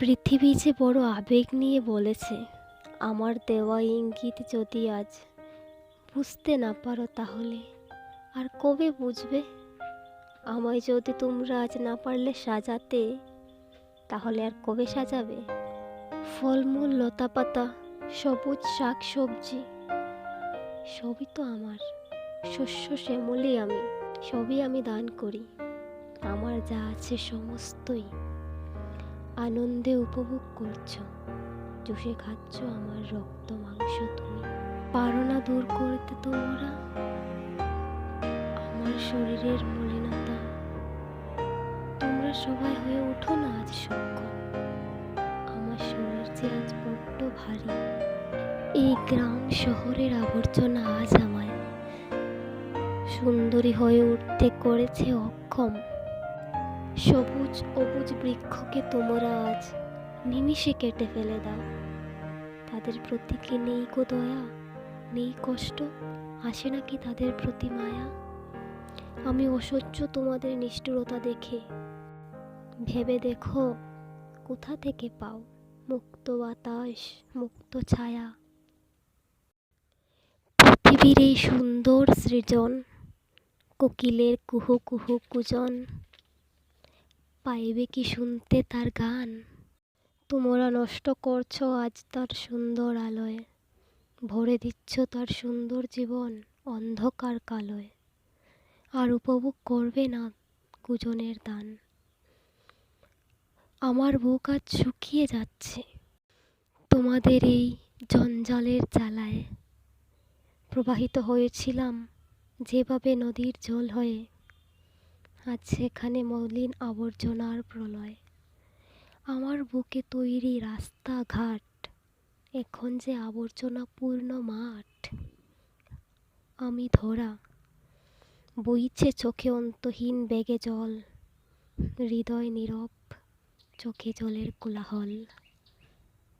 পৃথিবী যে বড় আবেগ নিয়ে বলেছে, আমার দেওয়া ইঙ্গিত যদি আজ বুঝতে না পারো তাহলে, আর কবে বুঝবে? আমায় যদি তোমরা আজ না পারলে সাজাতে, তাহলে আর কবে সাজাবে? ফলমূল, লতাপাতা, সবুজ শাক সবজি, সবই তো আমার। শস্য শ্যামলি আমি, সবই আমি দান করি। আমার যা আছে সমস্তই আনন্দে উপভোগ করছ। চুষে খাচ্ছ আমার রক্ত মাংস তুমি। পারো না দূর করতে তোমরা। আমার শরীরের মলিনতা। তোমরা সবাই হয়ে ওঠো না আজ সক্ষম আমার শরীর যে আজ বড্ড ভারী। এই গ্রাম শহরের আবর্জনা আজ আমায়। সুন্দরী হয়ে উঠতে করেছে অক্ষম। সবুজ অবুজ বৃক্ষকে তোমরা আজ নিমিষে কেটে ফেলে দাও। তাদের প্রতি কি নেই গো দয়া? নেই কষ্ট? আসে নাকি তাদের প্রতি মায়া? আমি অসহ্য তোমাদের নিষ্ঠুরতা দেখে। ভেবে দেখো কোথা থেকে পাও মুক্ত বাতাস, মুক্ত ছায়া। পৃথিবীর এই সুন্দর সৃজন, কোকিলের কুহু কুহু কুজন পাইবে কি শুনতে তার গান? তোমরা নষ্ট করছ আজ তার সুন্দর আলোয়। ভরে দিচ্ছ তার সুন্দর জীবন অন্ধকার কালোয়। আর উপভোগ করবে না কুজনের দান। আমার বুক আজ শুকিয়ে যাচ্ছে তোমাদের এই জঞ্জালের জ্বালায়। প্রবাহিত হয়েছিলাম যেভাবে নদীর জল হয়ে। আজ সেখানে মলিন আবর্জনার প্রলয়। আমার বুকে তৈরি রাস্তাঘাট, এখন যে আবর্জনাপূর্ণ মাঠ। আমি ধরা, বইছে চোখে অন্তহীন বেগে জল, হৃদয় নীরব, চোখে জলের কোলাহল।